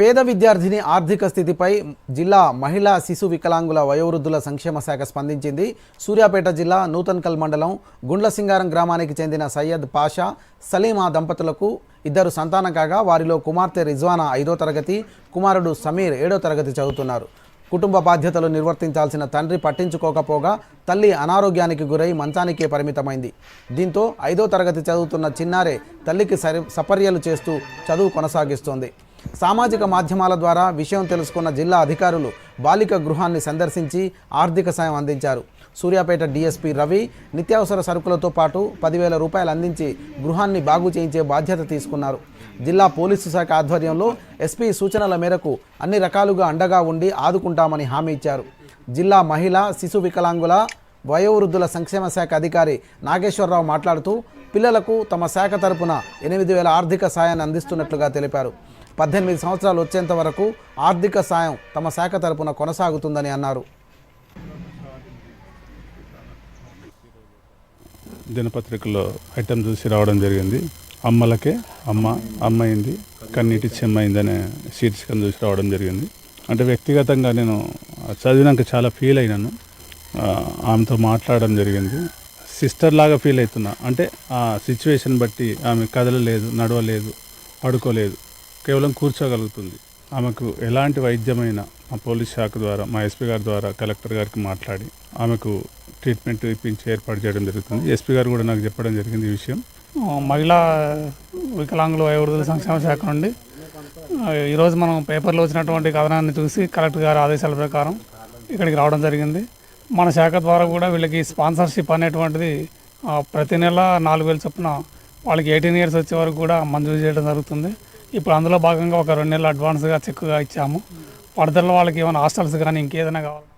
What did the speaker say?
పేద విద్యార్థిని ఆర్థిక స్థితిపై జిల్లా మహిళా శిశు వికలాంగుల వయోవృద్ధుల సంక్షేమ శాఖ స్పందించింది. సూర్యాపేట జిల్లా నూతన్కల్ మండలం గుండ్లసింగారం గ్రామానికి చెందిన సయ్యద్ పాషా సలీమా దంపతులకు ఇద్దరు సంతానం కాగా వారిలో కుమార్తె రిజ్వానా ఐదో తరగతి కుమారుడు సమీర్ ఏడో తరగతి చదువుతున్నారు. కుటుంబ బాధ్యతలు నిర్వర్తించాల్సిన తండ్రి పట్టించుకోకపోగా తల్లి అనారోగ్యానికి గురై మంచానికే పరిమితమైంది. దీంతో ఐదో తరగతి చదువుతున్న చిన్నారే తల్లికి సరి సపర్యలు చేస్తూ చదువు కొనసాగిస్తోంది. సామాజిక మాధ్యమాల ద్వారా విషయం తెలుసుకున్న జిల్లా అధికారులు బాలిక గృహాన్ని సందర్శించి ఆర్థిక సాయం అందించారు. సూర్యాపేట డీఎస్పీ రవి నిత్యావసర సరుకులతో పాటు పదివేల రూపాయలు అందించి గృహాన్ని బాగు చేయించే బాధ్యత తీసుకున్నారు. జిల్లా పోలీసు శాఖ ఆధ్వర్యంలో ఎస్పీ సూచనల మేరకు అన్ని రకాలుగా అండగా ఉండి ఆదుకుంటామని హామీ ఇచ్చారు. జిల్లా మహిళా శిశు వికలాంగుల వయోవృద్ధుల సంక్షేమ శాఖ అధికారి నాగేశ్వరరావు మాట్లాడుతూ పిల్లలకు తమ శాఖ తరపున ఎనిమిది వేల ఆర్థిక సాయాన్ని అందిస్తున్నట్లుగా తెలిపారు. పద్దెనిమిది సంవత్సరాలు వచ్చేంత వరకు ఆర్థిక సాయం తమ శాఖ తరపున కొనసాగుతుందని అన్నారు. దినపత్రికలో ఐటమ్ చూసి రావడం జరిగింది. అమ్మలకే అమ్మ అమ్మైంది కన్నీటి చెమ్మైందనే శీర్షికను చూసి రావడం జరిగింది. అంటే వ్యక్తిగతంగా నేను చదివినాక చాలా ఫీల్ అయినాను. ఆమెతో మాట్లాడడం జరిగింది. సిస్టర్ లాగా ఫీల్ అవుతున్నా. అంటే ఆ సిచ్యువేషన్ బట్టి ఆమె కదలలేదు నడవలేదు పడుకోలేదు. కేవలం కూర్చోగలుగుతుంది. ఆమెకు ఎలాంటి వైద్యమైన మా పోలీస్ శాఖ ద్వారా మా ఎస్పీ గారి ద్వారా కలెక్టర్ గారికి మాట్లాడి ఆమెకు ట్రీట్మెంట్ ఇప్పించి ఏర్పాటు చేయడం జరుగుతుంది. ఎస్పీ గారు కూడా నాకు చెప్పడం జరిగింది ఈ విషయం. మహిళా వికలాంగుల వయోవృద్ధుల సంక్షేమ శాఖ నుండి ఈరోజు మనం పేపర్లో వచ్చినటువంటి కథనాన్ని చూసి కలెక్టర్ గారి ఆదేశాల ప్రకారం ఇక్కడికి రావడం జరిగింది. మన శాఖ ద్వారా కూడా వీళ్ళకి స్పాన్సర్షిప్ అనేటువంటిది ప్రతి నెల నాలుగు వేలు చొప్పున వాళ్ళకి ఎయిటీన్ ఇయర్స్ వచ్చే వరకు కూడా మంజూరు చేయడం జరుగుతుంది. ఇప్పుడు అందులో భాగంగా ఒక రెండు నెలలు అడ్వాన్స్గా చెక్గా ఇచ్చాము. ఫర్దర్లో వాళ్ళకి ఏమైనా హాస్టల్స్ కానీ ఇంకేదైనా కావాలి?